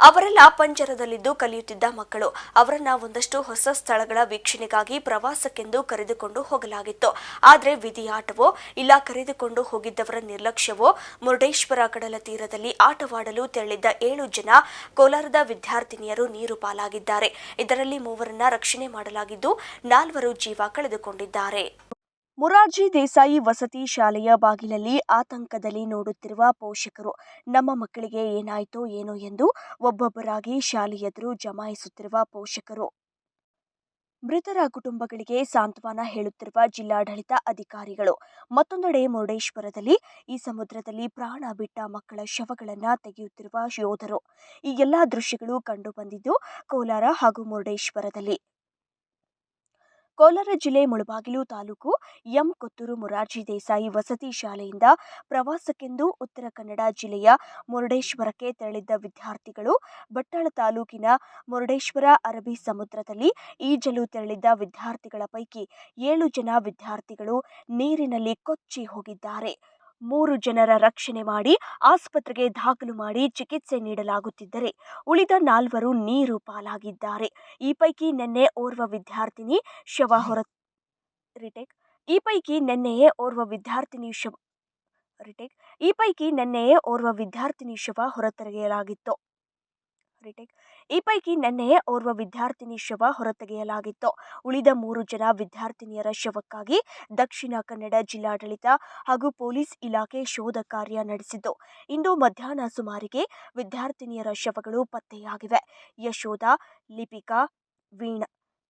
ಅವರೆಲ್ಲ ಪಂಜರದಲ್ಲಿದ್ದು ಕಲಿಯುತ್ತಿದ್ದ ಮಕ್ಕಳು. ಅವರನ್ನ ಒಂದಷ್ಟು ಹೊಸ ಸ್ಥಳಗಳ ವೀಕ್ಷಣೆಗಾಗಿ ಪ್ರವಾಸಕ್ಕೆಂದು ಕರೆದುಕೊಂಡು ಹೋಗಲಾಗಿತ್ತು. ಆದರೆ ವಿಧಿಯಾಟವೋ, ಇಲ್ಲ ಕರೆದುಕೊಂಡು ಹೋಗಿದ್ದವರ ನಿರ್ಲಕ್ಷ್ಯವೋ, ಮುರುಡೇಶ್ವರ ಕಡಲ ತೀರದಲ್ಲಿ ಆಟವಾಡಲು ತೆರಳಿದ್ದ ಏಳು ಜನ ಕೋಲಾರದ ವಿದ್ಯಾರ್ಥಿನಿಯರು ನೀರು ಪಾಲಾಗಿದ್ದಾರೆ. ಇದರಲ್ಲಿ ಮೂವರನ್ನ ರಕ್ಷಣೆ ಮಾಡಲಾಗಿದ್ದು ನಾಲ್ವರು ಜೀವ ಕಳೆದುಕೊಂಡಿದ್ದಾರೆ. ಮುರಾರ್ಜಿ ದೇಸಾಯಿ ವಸತಿ ಶಾಲೆಯ ಬಾಗಿಲಲ್ಲಿ ಆತಂಕದಲ್ಲಿ ನೋಡುತ್ತಿರುವ ಪೋಷಕರು, ನಮ್ಮ ಮಕ್ಕಳಿಗೆ ಏನಾಯಿತೋ ಏನೋ ಎಂದು ಒಬ್ಬೊಬ್ಬರಾಗಿ ಶಾಲೆ ಎದುರು ಜಮಾಯಿಸುತ್ತಿರುವ ಪೋಷಕರು. ಮೃತರ ಕುಟುಂಬಗಳಿಗೆ ಸಾಂತ್ವನ ಹೇಳುತ್ತಿರುವ ಜಿಲ್ಲಾಡಳಿತ ಅಧಿಕಾರಿಗಳು, ಮತ್ತೊಂದೆಡೆ ಮುರುಡೇಶ್ವರದಲ್ಲಿ ಈ ಸಮುದ್ರದಲ್ಲಿ ಪ್ರಾಣ ಬಿಟ್ಟ ಮಕ್ಕಳ ಶವಗಳನ್ನು ತೆಗೆಯುತ್ತಿರುವ ಯೋಧರು. ಈ ಎಲ್ಲ ದೃಶ್ಯಗಳು ಕಂಡುಬಂದಿದ್ದು ಕೋಲಾರ ಹಾಗೂ ಮುರುಡೇಶ್ವರದಲ್ಲಿ. ಕೋಲಾರ ಜಿಲ್ಲೆ ಮುಳಬಾಗಿಲು ತಾಲೂಕು ಎಂ ಕೊತ್ತೂರು ಮೊರಾರ್ಜಿ ದೇಸಾಯಿ ವಸತಿ ಶಾಲೆಯಿಂದ ಪ್ರವಾಸಕ್ಕೆಂದು ಉತ್ತರ ಕನ್ನಡ ಜಿಲ್ಲೆಯ ಮುರುಡೇಶ್ವರಕ್ಕೆ ತೆರಳಿದ್ದ ವಿದ್ಯಾರ್ಥಿಗಳು ಬಟ್ಟಾಳ ತಾಲೂಕಿನ ಮುರುಡೇಶ್ವರ ಅರಬ್ಬಿ ಸಮುದ್ರದಲ್ಲಿ ಈಜಲು ತೆರಳಿದ್ದ ವಿದ್ಯಾರ್ಥಿಗಳ ಪೈಕಿ ಏಳು ಜನ ವಿದ್ಯಾರ್ಥಿಗಳು ನೀರಿನಲ್ಲಿ ಕೊಚ್ಚಿ ಹೋಗಿದ್ದಾರೆ. ಮೂರು ಜನರ ರಕ್ಷಣೆ ಮಾಡಿ ಆಸ್ಪತ್ರೆಗೆ ದಾಖಲು ಮಾಡಿ ಚಿಕಿತ್ಸೆ ನೀಡಲಾಗುತ್ತಿದ್ದರೆ ಉಳಿದ ನಾಲ್ವರು ನೀರು ಪಾಲಾಗಿದ್ದಾರೆ. ಈ ಪೈಕಿ ನಿನ್ನೆ ಓರ್ವ ವಿದ್ಯಾರ್ಥಿನಿ ಶವ ಹೊರ ರಿಟೇಕ್. ಈ ಪೈಕಿ ನಿನ್ನೆಯೇ ಓರ್ವ ವಿದ್ಯಾರ್ಥಿನಿ ಶವ ರಿಟೇಕ್. ಈ ಪೈಕಿ ನಿನ್ನೆಯೇ ಓರ್ವ ವಿದ್ಯಾರ್ಥಿನಿ ಶವ ಹೊರತೆಗೆಯಲಾಗಿತ್ತು. ರಿಟೇಕ್ ಈ ಪೈಕಿ ನಿನ್ನೆ ಓರ್ವ ವಿದ್ಯಾರ್ಥಿನಿ ಶವ ಹೊರತೆಗೆಯಲಾಗಿತ್ತು. ಉಳಿದ ಮೂರು ಜನ ವಿದ್ಯಾರ್ಥಿನಿಯರ ಶವಕ್ಕಾಗಿ ದಕ್ಷಿಣ ಕನ್ನಡ ಜಿಲ್ಲಾಡಳಿತ ಹಾಗೂ ಪೊಲೀಸ್ ಇಲಾಖೆ ಶೋಧ ಕಾರ್ಯ ನಡೆಸಿದ್ದು. ಇಂದು ಮಧ್ಯಾಹ್ನ ಸುಮಾರಿಗೆ ವಿದ್ಯಾರ್ಥಿನಿಯರ ಶವಗಳು ಪತ್ತೆಯಾಗಿವೆ. ಯಶೋಧ, ಲಿಪಿಕಾ, ವೀಣಾ,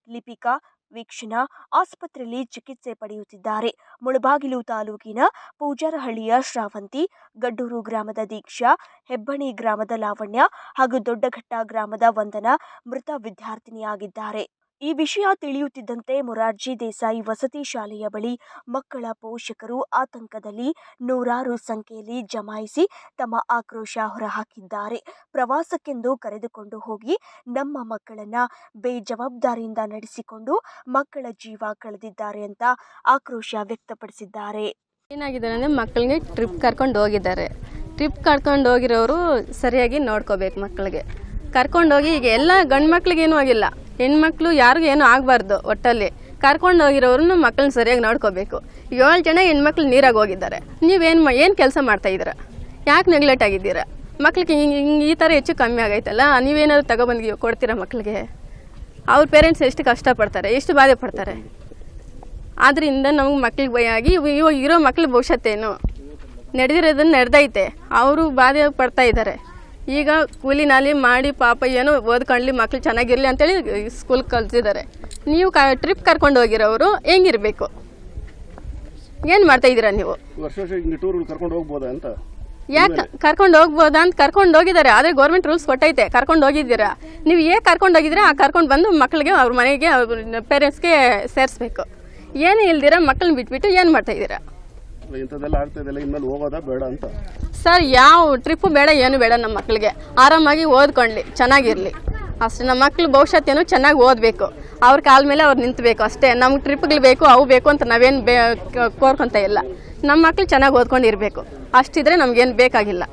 ಲಿಪಿಕಾ ವೀಕ್ಷಣಾ ಆಸ್ಪತ್ರೆಯಲ್ಲಿ ಚಿಕಿತ್ಸೆ ಪಡೆಯುತ್ತಿದ್ದಾರೆ. ಮುಳಬಾಗಿಲು ತಾಲೂಕಿನ ಪೂಜಾರಹಳ್ಳಿಯ ಶ್ರಾವಂತಿ, ಗಡ್ಡೂರು ಗ್ರಾಮದ ದೀಕ್ಷಾ, ಹೆಬ್ಬಣಿ ಗ್ರಾಮದ ಲಾವಣ್ಯ ಹಾಗೂ ದೊಡ್ಡಘಟ್ಟ ಗ್ರಾಮದ ವಂದನಾ ಮೃತ ವಿದ್ಯಾರ್ಥಿನಿಯಾಗಿದ್ದಾರೆ. ಈ ವಿಷಯ ತಿಳಿಯುತ್ತಿದ್ದಂತೆ ಮೊರಾರ್ಜಿ ದೇಸಾಯಿ ವಸತಿ ಶಾಲೆಯ ಬಳಿ ಮಕ್ಕಳ ಪೋಷಕರು ಆತಂಕದಲ್ಲಿ ನೂರಾರು ಸಂಖ್ಯೆಯಲ್ಲಿ ಜಮಾಯಿಸಿ ತಮ್ಮ ಆಕ್ರೋಶ ಹೊರಹಾಕಿದ್ದಾರೆ. ಪ್ರವಾಸಕ್ಕೆಂದು ಕರೆದುಕೊಂಡು ಹೋಗಿ ನಮ್ಮ ಮಕ್ಕಳನ್ನ ಬೇಜವಾಬ್ದಾರಿಯಿಂದ ನಡೆಸಿಕೊಂಡು ಮಕ್ಕಳ ಜೀವ ಕಳೆದಿದ್ದಾರೆ ಅಂತ ಆಕ್ರೋಶ ವ್ಯಕ್ತಪಡಿಸಿದ್ದಾರೆ. ಏನಾಗಿದ್ದಾರೆ ಅಂದರೆ ಮಕ್ಕಳಿಗೆ ಟ್ರಿಪ್ ಕರ್ಕೊಂಡು ಹೋಗಿದ್ದಾರೆ. ಟ್ರಿಪ್ ಕರ್ಕೊಂಡು ಹೋಗಿರೋರು ಸರಿಯಾಗಿ ನೋಡ್ಕೋಬೇಕು ಮಕ್ಕಳಿಗೆ. ಕರ್ಕೊಂಡೋಗಿ ಈಗ ಎಲ್ಲ ಗಂಡು ಮಕ್ಕಳಿಗೇನೂ ಆಗಿಲ್ಲ. ಹೆಣ್ಮಕ್ಳು ಯಾರಿಗೂ ಏನೂ ಆಗಬಾರ್ದು ಒಟ್ಟಲ್ಲಿ. ಕರ್ಕೊಂಡು ಹೋಗಿರೋರನ್ನ ಮಕ್ಕಳನ್ನ ಸರಿಯಾಗಿ ನೋಡ್ಕೋಬೇಕು. ಏಳು ಜನ ಹೆಣ್ಮಕ್ಳು ನೀರಾಗಿ ಹೋಗಿದ್ದಾರೆ. ನೀವೇನು ಏನು ಕೆಲಸ ಮಾಡ್ತಾಯಿದ್ದೀರ ಯಾಕೆ ನೆಗ್ಲೆಕ್ಟ್ ಆಗಿದ್ದೀರ? ಮಕ್ಳಿಗೆ ಹಿಂಗೆ ಹಿಂಗೆ ಈ ಥರ ಹೆಚ್ಚು ಕಮ್ಮಿ ಆಗೈತಲ್ಲ, ನೀವೇನಾದ್ರು ತಗೊಬಂದು ಕೊಡ್ತೀರಾ ಮಕ್ಕಳಿಗೆ ಅವ್ರ ಪೇರೆಂಟ್ಸ್ ಎಷ್ಟು ಕಷ್ಟಪಡ್ತಾರೆ, ಎಷ್ಟು ಬಾಧೆ ಪಡ್ತಾರೆ? ಆದ್ದರಿಂದ ನಮಗೆ ಮಕ್ಳಿಗೆ ಭಯ ಆಗಿ, ಇವ- ಇವಾಗ ಇರೋ ಮಕ್ಳ ಭವಿಷ್ಯತ್ತೇನು? ನಡೆದಿರೋದನ್ನು ನಡೆದೈತೆ. ಅವರು ಬಾಧೆ ಪಡ್ತಾ ಇದ್ದಾರೆ. ಈಗ ಕೂಲಿ ನಾಲಿ ಮಾಡಿ ಪಾಪ ಏನು ಓದ್ಕೊಂಡ್ಲಿ ಮಕ್ಳು ಚೆನ್ನಾಗಿರಲಿ ಅಂತೇಳಿ ಸ್ಕೂಲ್ ಕಲ್ತಿದ್ದಾರೆ ನೀವು ಕ ಟ್ರಿಪ್ ಕರ್ಕೊಂಡು ಹೋಗಿರೋರು ಹೆಂಗಿರಬೇಕು? ಏನು ಮಾಡ್ತಾ ಇದ್ದೀರಾ ನೀವು? ವರ್ಷ ವರ್ಷ ಹಿಂಗೆ ಟೂರ್ ಕರ್ಕೊಂಡು ಹೋಗ್ಬೋದಾ ಅಂತ? ಯಾಕೆ ಕರ್ಕೊಂಡು ಹೋಗ್ಬೋದಾ ಅಂತ ಕರ್ಕೊಂಡು ಹೋಗಿದ್ದಾರೆ. ಆದರೆ ಗೌರ್ಮೆಂಟ್ ರೂಲ್ಸ್ ಕೊಟ್ಟೈತೆ ಕರ್ಕೊಂಡು ಹೋಗಿದ್ದೀರಾ? ನೀವು ಹೇಗೆ ಕರ್ಕೊಂಡು ಹೋಗಿದ್ದೀರಾ ಆ ಕರ್ಕೊಂಡು ಬಂದು ಮಕ್ಕಳಿಗೆ ಅವ್ರ ಮನೆಗೆ ಅವ್ರ ಪೇರೆಂಟ್ಸ್ಗೆ ಸೇರಿಸ್ಬೇಕು. ಏನು ಇಲ್ದಿರ ಮಕ್ಕಳನ್ನ ಬಿಟ್ಬಿಟ್ಟು ಏನು ಮಾಡ್ತಾ ಇದ್ದೀರಾ? ಇಂಥದ್ದೆಲ್ಲ ಇನ್ಮೇಲೆ ಬೇಡ ಅಂತ? ಸರ್, ಯಾವ ಟ್ರಿಪ್ಪು ಬೇಡ, ಏನು ಬೇಡ ನಮ್ಮ ಮಕ್ಕಳಿಗೆ ಆರಾಮಾಗಿ ಓದ್ಕೊಳ್ಳಿ ಚೆನ್ನಾಗಿರಲಿ. ಅಷ್ಟೇ, ನಮ್ಮ ಮಕ್ಳು ಭವಿಷ್ಯತ್ತೇನು ಚೆನ್ನಾಗಿ ಓದಬೇಕು. ಅವ್ರ ಕಾಲ ಮೇಲೆ ಅವ್ರು ನಿಂತಬೇಕು, ಅಷ್ಟೇ. ನಮ್ಗೆ ಟ್ರಿಪ್ಗಳು ಬೇಕು, ಅವು ಬೇಕು ಅಂತ ನಾವೇನು ಬೇ ಕೋರ್ಕೊಂತ ಇಲ್ಲ. ನಮ್ಮ ಮಕ್ಳು ಚೆನ್ನಾಗಿ ಓದ್ಕೊಂಡಿರಬೇಕು. ಅಷ್ಟಿದ್ರೆ ನಮ್ಗೇನು ಬೇಕಾಗಿಲ್ಲ.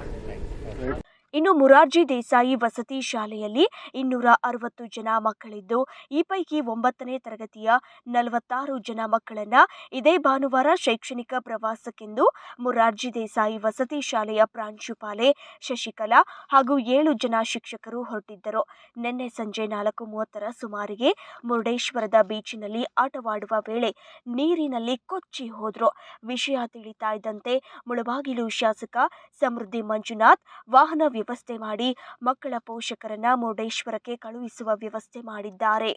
ಇನ್ನು ಮುರಾರ್ಜಿ ದೇಸಾಯಿ ವಸತಿ ಶಾಲೆಯಲ್ಲಿ ಇನ್ನೂರ ಅರವತ್ತು ಜನ ಮಕ್ಕಳಿದ್ದು, ಈ ಪೈಕಿ ಒಂಬತ್ತನೇ ತರಗತಿಯ ನಲವತ್ತಾರು ಜನ ಮಕ್ಕಳನ್ನ ಇದೇ ಭಾನುವಾರ ಶೈಕ್ಷಣಿಕ ಪ್ರವಾಸಕ್ಕೆಂದು ಮುರಾರ್ಜಿ ದೇಸಾಯಿ ವಸತಿ ಶಾಲೆಯ ಪ್ರಾಂಶುಪಾಲೆ ಶಶಿಕಲಾ ಹಾಗೂ ಏಳು ಜನ ಶಿಕ್ಷಕರು ಹೊರಟಿದ್ದರು. ನಿನ್ನೆ ಸಂಜೆ ನಾಲ್ಕು ಮೂವತ್ತರ ಸುಮಾರಿಗೆ ಮುರುಡೇಶ್ವರದ ಬೀಚಿನಲ್ಲಿ ಆಟವಾಡುವ ವೇಳೆ ನೀರಿನಲ್ಲಿ ಕೊಚ್ಚಿ ಹೋದ್ರು. ವಿಷಯ ತಿಳಿತಾ ಇದ್ದಂತೆ ಮುಳಬಾಗಿಲು ಶಾಸಕ ಸಮೃದ್ಧಿ ಮಂಜುನಾಥ್ ವಾಹನ ವ್ಯವಸ್ಥೆ ಮಾಡಿ ಮಕ್ಕಳ ಪೋಷಕರನ್ನ ಮುರುಡೇಶ್ವರಕ್ಕೆ ಕಳುಹಿಸುವ ವ್ಯವಸ್ಥೆ ಮಾಡಿದ್ದಾರೆ.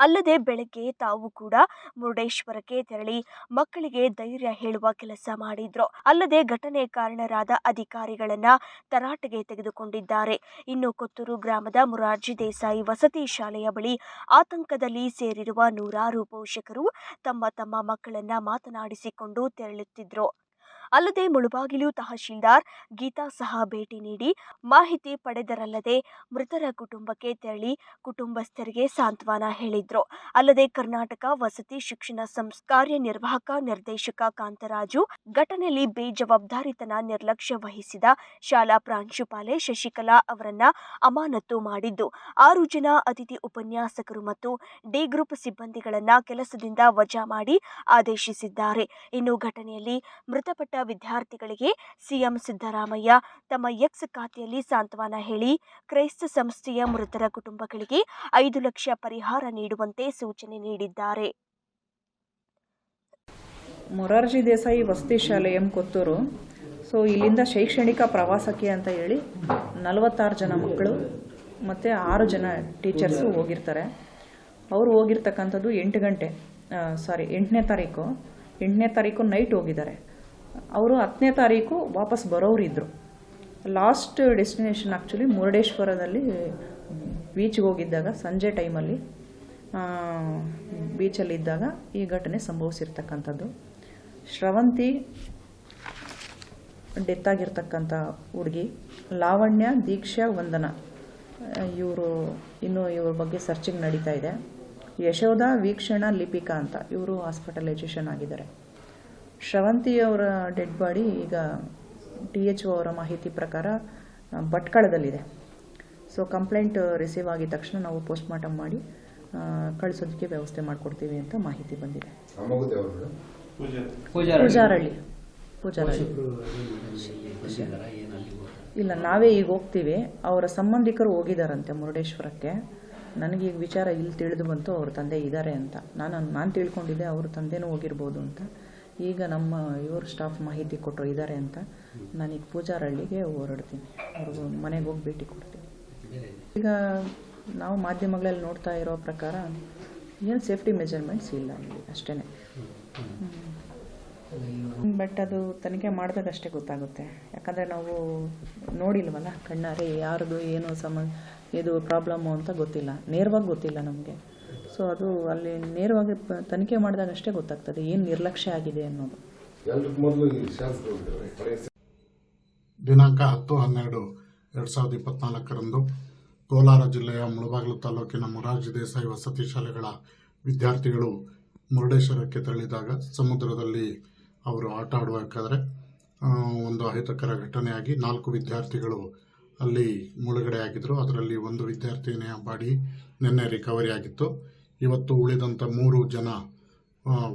ಅಲ್ಲದೆ ಬೆಳಗ್ಗೆ ತಾವು ಕೂಡ ಮುರುಡೇಶ್ವರಕ್ಕೆ ತೆರಳಿ ಮಕ್ಕಳಿಗೆ ಧೈರ್ಯ ಹೇಳುವ ಕೆಲಸ ಮಾಡಿದ್ರು. ಅಲ್ಲದೆ ಘಟನೆ ಕಾರಣರಾದ ಅಧಿಕಾರಿಗಳನ್ನ ತರಾಟೆಗೆ ತೆಗೆದುಕೊಂಡಿದ್ದಾರೆ. ಇನ್ನು ಕೊತ್ತೂರು ಗ್ರಾಮದ ಮುರಾರ್ಜಿ ದೇಸಾಯಿ ವಸತಿ ಶಾಲೆಯ ಬಳಿ ಆತಂಕದಲ್ಲಿ ಸೇರಿರುವ ನೂರಾರು ಪೋಷಕರು ತಮ್ಮ ತಮ್ಮ ಮಕ್ಕಳನ್ನ ಮಾತನಾಡಿಸಿಕೊಂಡು ತೆರಳುತ್ತಿದ್ರು. ಅಲ್ಲದೆ ಮುಳುಬಾಗಿಲು ತಹಶೀಲ್ದಾರ್ ಗೀತಾ ಸಹ ಭೇಟಿ ನೀಡಿ ಮಾಹಿತಿ ಪಡೆದರಲ್ಲದೆ ಮೃತರ ಕುಟುಂಬಕ್ಕೆ ತೆರಳಿ ಕುಟುಂಬಸ್ಥರಿಗೆ ಸಾಂತ್ವನ ಹೇಳಿದ್ರು. ಅಲ್ಲದೆ ಕರ್ನಾಟಕ ವಸತಿ ಶಿಕ್ಷಣ ಸಂಸ್ಥೆ ಕಾರ್ಯನಿರ್ವಾಹಕ ನಿರ್ದೇಶಕ ಕಾಂತರಾಜು ಘಟನೆಯಲ್ಲಿ ಬೇಜವಾಬ್ದಾರಿತನ ನಿರ್ಲಕ್ಷ್ಯ ವಹಿಸಿದ ಶಾಲಾ ಪ್ರಾಂಶುಪಾಲೆ ಶಶಿಕಲಾ ಅವರನ್ನ ಅಮಾನತು ಮಾಡಿದ್ದು. ಆರು ಜನ ಅತಿಥಿ ಉಪನ್ಯಾಸಕರು ಮತ್ತು ಡಿ ಗ್ರೂಪ್ ಸಿಬ್ಬಂದಿಗಳನ್ನ ಕೆಲಸದಿಂದ ವಜಾ ಮಾಡಿ ಆದೇಶಿಸಿದ್ದಾರೆ. ಇನ್ನು ಘಟನೆಯಲ್ಲಿ ಮೃತಪಟ್ಟ ವಿದ್ಯಾರ್ಥಿಗಳಿಗೆ ಸಿಎಂ ಸಿದ್ದರಾಮಯ್ಯ ತಮ್ಮ ಎಕ್ಸ್ ಖಾತೆಯಲ್ಲಿ ಸಾಂತ್ವನ ಹೇಳಿ, ಕ್ರೈಸ್ತ ಸಂಸ್ಥೆಯ ಮೃತರ ಕುಟುಂಬಗಳಿಗೆ ಐದು ಲಕ್ಷ ಪರಿಹಾರ ನೀಡುವಂತೆ ಸೂಚನೆ ನೀಡಿದ್ದಾರೆ. ಮೊರಾರ್ಜಿ ದೇಸಾಯಿ ವಸತಿ ಶಾಲೆ ಎಂ ಕೊತ್ತೂರು. ಸೊ, ಇಲ್ಲಿಂದ ಶೈಕ್ಷಣಿಕ ಪ್ರವಾಸಕ್ಕೆ ಅಂತ ಹೇಳಿ ನಲವತ್ತಾರು ಜನ ಮಕ್ಕಳು ಮತ್ತು ಆರು ಜನ ಟೀಚರ್ಸು ಹೋಗಿರ್ತಾರೆ. ಅವರು ಹೋಗಿರ್ತಕ್ಕಂಥದ್ದು ಎಂಟು ಗಂಟೆ ಸಾರಿ ಎಂಟನೇ ತಾರೀಕು. ಎಂಟನೇ ತಾರೀಕು ನೈಟ್ ಹೋಗಿದ್ದಾರೆ. ಅವರು ಹತ್ತನೇ ತಾರೀಕು ವಾಪಸ್ ಬರೋರಿದ್ದರು ಲಾಸ್ಟ್ ಡೆಸ್ಟಿನೇಷನ್ ಆ್ಯಕ್ಚುಲಿ ಮುರುಡೇಶ್ವರದಲ್ಲಿ ಬೀಚ್ಗೆ ಹೋಗಿದ್ದಾಗ, ಸಂಜೆ ಟೈಮಲ್ಲಿ ಬೀಚಲ್ಲಿದ್ದಾಗ ಈ ಘಟನೆ ಸಂಭವಿಸಿರ್ತಕ್ಕಂಥದ್ದು. ಶ್ರವಂತಿ ಡೆತ್ ಆಗಿರ್ತಕ್ಕಂಥ ಹುಡುಗಿ, ಲಾವಣ್ಯ ದೀಕ್ಷಾ ವಂದನ. ಇವರು ಇನ್ನೂ ಇವ್ರ ಬಗ್ಗೆ ಸರ್ಚಿಂಗ್ ನಡೀತಾ ಇದೆ. ಯಶೋಧ ವೀಕ್ಷಣ ಲಿಪಿಕಾ ಅಂತ ಇವರು ಹಾಸ್ಪಿಟಲೈಜೇಷನ್ ಆಗಿದ್ದಾರೆ. ಶ್ರವಂತಿ ಅವರ ಡೆಡ್ ಬಾಡಿ ಈಗ ಟಿ ಎಚ್ ಒ ಅವರ ಮಾಹಿತಿ ಪ್ರಕಾರ ಭಟ್ಕಳದಲ್ಲಿದೆ. ಸೊ ಕಂಪ್ಲೇಂಟ್ ರಿಸೀವ್ ಆಗಿದ ತಕ್ಷಣ ನಾವು ಪೋಸ್ಟ್ ಮಾರ್ಟಮ್ ಮಾಡಿ ಕಳಿಸೋದಕ್ಕೆ ವ್ಯವಸ್ಥೆ ಮಾಡಿಕೊಡ್ತೀವಿ ಅಂತ ಮಾಹಿತಿ ಬಂದಿದೆ. ಪೂಜಾರಳ್ಳಿ. ಪೂಜಾರಳ್ಳಿ. ಇಲ್ಲ ನಾವೇ ಈಗ ಹೋಗ್ತೀವಿ. ಅವರ ಸಂಬಂಧಿಕರು ಹೋಗಿದಾರಂತೆ ಮುರುಡೇಶ್ವರಕ್ಕೆ. ನನಗೆ ಈಗ ವಿಚಾರ ಇಲ್ಲಿ ತಿಳಿದು ಬಂತು ಅವ್ರ ತಂದೆ ಇದ್ದಾರೆ ಅಂತ. ನಾನು ನಾನು ತಿಳ್ಕೊಂಡಿದ್ದೆ ಅವ್ರ ತಂದೆನೂ ಹೋಗಿರ್ಬೋದು ಅಂತ. ಈಗ ನಮ್ಮ ಇವರು ಸ್ಟಾಫ್ ಮಾಹಿತಿ ಕೊಟ್ಟರು ಇದ್ದಾರೆ ಅಂತ. ನಾನೀಗ ಪೂಜಾರಳ್ಳಿಗೆ ಹೊರಡ್ತೀನಿ. ಅವ್ರಿಗೂ ಮನೆಗೆ ಹೋಗಿ ಭೇಟಿ ಕೊಡ್ತೀನಿ. ಈಗ ನಾವು ಮಾಧ್ಯಮಗಳಲ್ಲಿ ನೋಡ್ತಾ ಇರೋ ಪ್ರಕಾರ ಏನು ಸೇಫ್ಟಿ ಮೆಜರ್ಮೆಂಟ್ಸ್ ಇಲ್ಲ ಇಲ್ಲಿ ಅಷ್ಟೇ ಬಟ್ ಅದು ತನಿಖೆ ಮಾಡಿದಾಗ ಅಷ್ಟೇ ಗೊತ್ತಾಗುತ್ತೆ. ಯಾಕಂದರೆ ನಾವು ನೋಡಿಲ್ವಲ್ಲ, ಕಣ್ಣಾರೆ ಯಾರ್ದು ಏನು ಸಮ, ಇದು ಪ್ರಾಬ್ಲಮ್ಮು ಅಂತ ಗೊತ್ತಿಲ್ಲ. ನೇರವಾಗಿ ಗೊತ್ತಿಲ್ಲ ನಮಗೆ. ಸೊ ಅದು ಅಲ್ಲಿ ನೇರವಾಗಿ ತನಿಖೆ ಮಾಡಿದಾಗ ಅಷ್ಟೇ ಗೊತ್ತಾಗ್ತದೆ ಏನು ನಿರ್ಲಕ್ಷ್ಯ ಆಗಿದೆ ಅನ್ನೋದು. ದಿನಾಂಕ ಹತ್ತು ಹನ್ನೆರಡು ಎರಡು ಸಾವಿರದ ಇಪ್ಪತ್ನಾಲ್ಕರಂದು ಕೋಲಾರ ಜಿಲ್ಲೆಯ ಮುಳಬಾಗಿಲು ತಾಲೂಕಿನ ಮೊರಾರ್ಜಿ ದೇಸಾಯಿ ವಸತಿ ಶಾಲೆಗಳ ವಿದ್ಯಾರ್ಥಿಗಳು ಮುರುಡೇಶ್ವರಕ್ಕೆ ತೆರಳಿದಾಗ ಸಮುದ್ರದಲ್ಲಿ ಅವರು ಆಟ ಆಡಬೇಕಾದ್ರೆ ಒಂದು ಅಹಿತಕರ ಘಟನೆಯಾಗಿ ನಾಲ್ಕು ವಿದ್ಯಾರ್ಥಿಗಳು ಅಲ್ಲಿ ಮುಳುಗಡೆ ಆಗಿದ್ದರು ಅದರಲ್ಲಿ ಒಂದು ವಿದ್ಯಾರ್ಥಿನಿಯ ಬಾಡಿ ನಿನ್ನೆ ರಿಕವರಿ ಆಗಿತ್ತು. ಇವತ್ತು ಉಳಿದಂಥ ಮೂರು ಜನ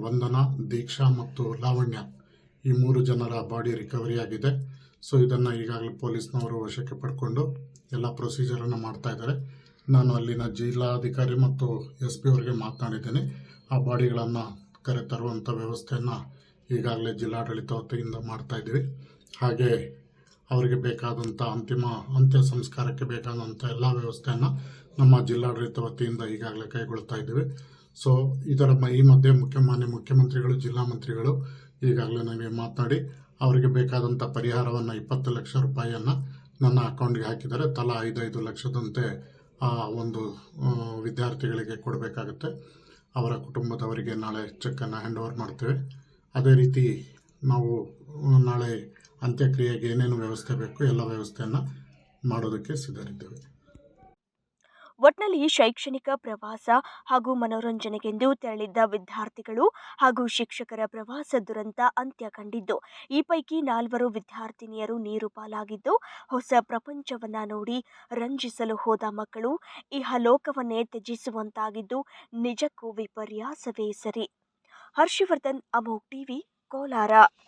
ವಂದನ, ದೀಕ್ಷಾ ಮತ್ತು ಲಾವಣ್ಯ ಈ ಮೂರು ಜನರ ಬಾಡಿ ರಿಕವರಿ ಆಗಿದೆ. ಸೊ ಇದನ್ನು ಈಗಾಗಲೇ ಪೊಲೀಸ್ನವರು ವಶಕ್ಕೆ ಪಡ್ಕೊಂಡು ಎಲ್ಲ ಪ್ರೊಸೀಜರನ್ನು ಮಾಡ್ತಾ ಇದ್ದಾರೆ. ನಾನು ಅಲ್ಲಿನ ಜಿಲ್ಲಾಧಿಕಾರಿ ಮತ್ತು ಎಸ್ ಪಿ ಅವರಿಗೆ ಮಾತನಾಡಿದ್ದೇನೆ. ಆ ಬಾಡಿಗಳನ್ನು ಕರೆತರುವಂಥ ವ್ಯವಸ್ಥೆಯನ್ನು ಈಗಾಗಲೇ ಜಿಲ್ಲಾಡಳಿತ ವತಿಯಿಂದ ಮಾಡ್ತಾ ಇದ್ದೀವಿ. ಹಾಗೆ ಅವರಿಗೆ ಬೇಕಾದಂಥ ಅಂತಿಮ ಅಂತ್ಯ ಸಂಸ್ಕಾರಕ್ಕೆ ಬೇಕಾದಂಥ ಎಲ್ಲ ವ್ಯವಸ್ಥೆಯನ್ನು ನಮ್ಮ ಜಿಲ್ಲಾಡಳಿತ ವತಿಯಿಂದ ಈಗಾಗಲೇ ಕೈಗೊಳ್ತಾ ಇದ್ದೇವೆ. ಸೊ ಇದರ ಈ ಮಧ್ಯೆ ಮುಖ್ಯಮಾನ್ಯ ಮುಖ್ಯಮಂತ್ರಿಗಳು, ಜಿಲ್ಲಾ ಮಂತ್ರಿಗಳು ಈಗಾಗಲೇ ನನಗೆ ಮಾತನಾಡಿ ಅವರಿಗೆ ಬೇಕಾದಂಥ ಪರಿಹಾರವನ್ನು ಇಪ್ಪತ್ತು ಲಕ್ಷ ರೂಪಾಯಿಯನ್ನು ನನ್ನ ಅಕೌಂಟ್ಗೆ ಹಾಕಿದ್ದಾರೆ. ತಲಾ ಐದೈದು ಲಕ್ಷದಂತೆ ಆ ಒಂದು ವಿದ್ಯಾರ್ಥಿಗಳಿಗೆ ಕೊಡಬೇಕಾಗುತ್ತೆ. ಅವರ ಕುಟುಂಬದವರಿಗೆ ನಾಳೆ ಚೆಕ್ಕನ್ನು ಹ್ಯಾಂಡ್ ಓವರ್ ಮಾಡ್ತೇವೆ. ಅದೇ ರೀತಿ ನಾವು ನಾಳೆ ಅಂತ್ಯಕ್ರಿಯೆಗೆ ಏನೇನು ವ್ಯವಸ್ಥೆ ಬೇಕು, ಎಲ್ಲ ವ್ಯವಸ್ಥೆಯನ್ನು ಮಾಡೋದಕ್ಕೆ ಸಿದ್ಧರಿದ್ದೇವೆ. ಒಟ್ನಲ್ಲಿ ಶೈಕ್ಷಣಿಕ ಪ್ರವಾಸ ಹಾಗೂ ಮನೋರಂಜನೆಗೆಂದು ತೆರಳಿದ್ದ ವಿದ್ಯಾರ್ಥಿಗಳು ಹಾಗೂ ಶಿಕ್ಷಕರ ಪ್ರವಾಸ ದುರಂತ ಅಂತ್ಯ ಕಂಡಿದ್ದು, ಈ ಪೈಕಿ ನಾಲ್ವರು ವಿದ್ಯಾರ್ಥಿನಿಯರು ನೀರು ಪಾಲಾಗಿದ್ದು, ಹೊಸ ಪ್ರಪಂಚವನ್ನ ನೋಡಿ ರಂಜಿಸಲು ಹೋದ ಮಕ್ಕಳು ಇಹಲೋಕವನ್ನೇ ತ್ಯಜಿಸುವಂತಾಗಿದ್ದು, ನಿಜಕ್ಕೂ ವಿಪರ್ಯಾಸವೇ ಸರಿ. ಹರ್ಷವರ್ಧನ್ ಅಮೋಕ್ ಟಿವಿ, ಕೋಲಾರ.